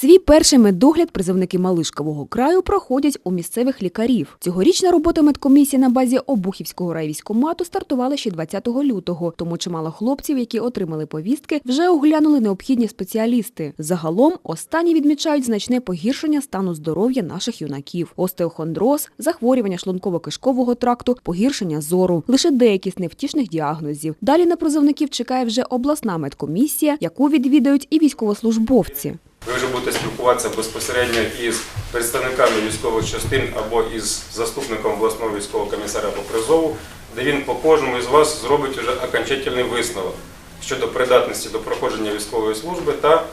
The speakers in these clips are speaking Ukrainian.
Свій перший медогляд призовники Малишкового краю проходять у місцевих лікарів. Цьогорічна робота медкомісії на базі Обухівського райвійськомату стартувала ще 20 лютого, тому чимало хлопців, які отримали повістки, вже оглянули необхідні спеціалісти. Загалом останні відмічають значне погіршення стану здоров'я наших юнаків: остеохондроз, захворювання шлунково-кишкового тракту, погіршення зору, лише деякі з невтішних діагнозів. Далі на призовників чекає вже обласна медкомісія, яку відвідають і військовослужбовці. Ви вже будете спілкуватися безпосередньо із представниками військових частин або із заступником обласного військового комісара по призову, де він по кожному із вас зробить вже окончательний висновок щодо придатності до проходження військової служби та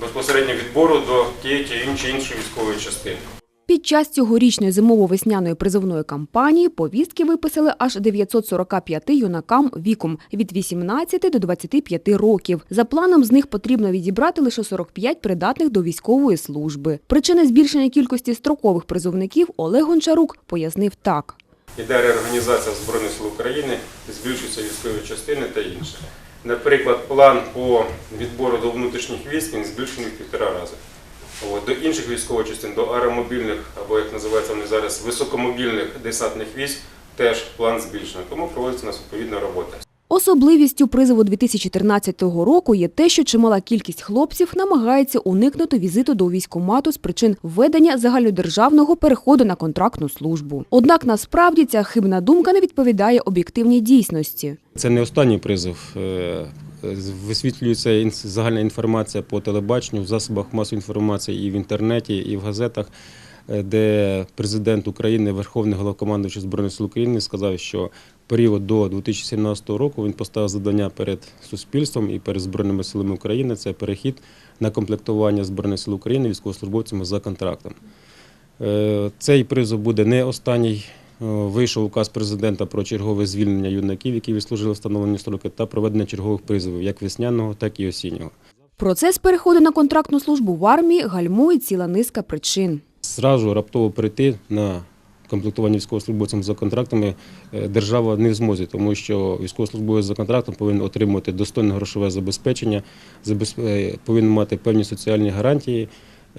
безпосередньо відбору до тієї чи іншої військової частини. Під час цьогорічної зимово-весняної призовної кампанії повістки виписали аж 945 юнакам віком від 18 до 25 років. За планом з них потрібно відібрати лише 45 придатних до військової служби. Причини збільшення кількості строкових призовників Олег Гончарук пояснив так. Іде реорганізація Збройних сил України, збільшуються військові частини та інше. Наприклад, план по відбору до внутрішніх військ збільшений півтора рази. От, До інших військових частин, до аеромобільних, або як називаються вони зараз, високомобільних десантних військ, теж план збільшений. Тому проводиться у нас відповідна робота. Особливістю призову 2014 року є те, що чимала кількість хлопців намагається уникнути візиту до військкомату з причин введення загальнодержавного переходу на контрактну службу. Однак насправді ця хибна думка не відповідає об'єктивній дійсності. Це не останній призов. Висвітлюється загальна інформація по телебаченню, в засобах масової інформації і в інтернеті, і в газетах, е, де президент України, Верховний головнокомандуючий Збройних сил України, сказав, що період до 2017 року він поставив завдання перед суспільством і перед Збройними силами України. Це перехід на комплектування Збройних сил України військовослужбовцями за контрактом. Е, Цей призов буде не останній. Е, Вийшов указ президента про чергове звільнення юнаків, які відслужили встановлені строки, та проведення чергових призовів, як весняного, так і осіннього. Процес переходу на контрактну службу в армії гальмує ціла низка причин. Зразу раптово перейти на комплектування військовослужбовцям за контрактами е, держава не в змозі, тому що військовослужбовець за контрактом повинен отримувати достойне грошове забезпечення, забез- е, повинен мати певні соціальні гарантії,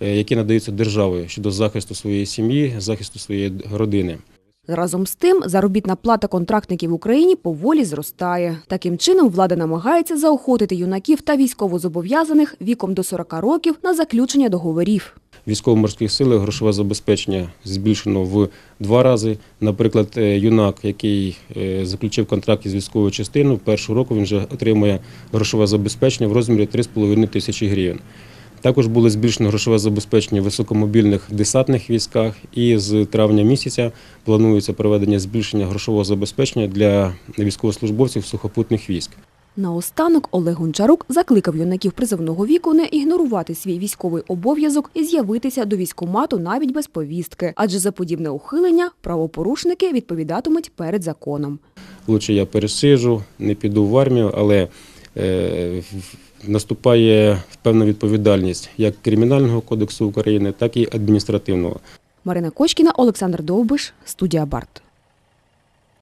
які надаються державою щодо захисту своєї сім'ї, захисту своєї родини. Разом з тим, заробітна плата контрактників в Україні поволі зростає. Таким чином, влада намагається заохотити юнаків та військовозобов'язаних віком до 40 років на заключення договорів. Військово-морських силах грошове забезпечення збільшено в два рази. Наприклад, е, юнак, який е, заключив контракт із військовою частиною, першого року він вже отримує грошове забезпечення в розмірі 3,5 тисячі гривень. Також було збільшено грошове забезпечення в високомобільних десантних військах, і з травня місяця планується проведення збільшення грошового забезпечення для військовослужбовців сухопутних військ. Наостанок Олег Гончарук закликав юнаків призовного віку не ігнорувати свій військовий обов'язок і з'явитися до військкомату навіть без повістки, адже за подібне ухилення правопорушники відповідатимуть перед законом. Лучше я пересижу, не піду в армію, але наступає певна відповідальність як Кримінального кодексу України, так і адміністративного. Марина Кочкіна, Олександр Довбиш, студія Барт.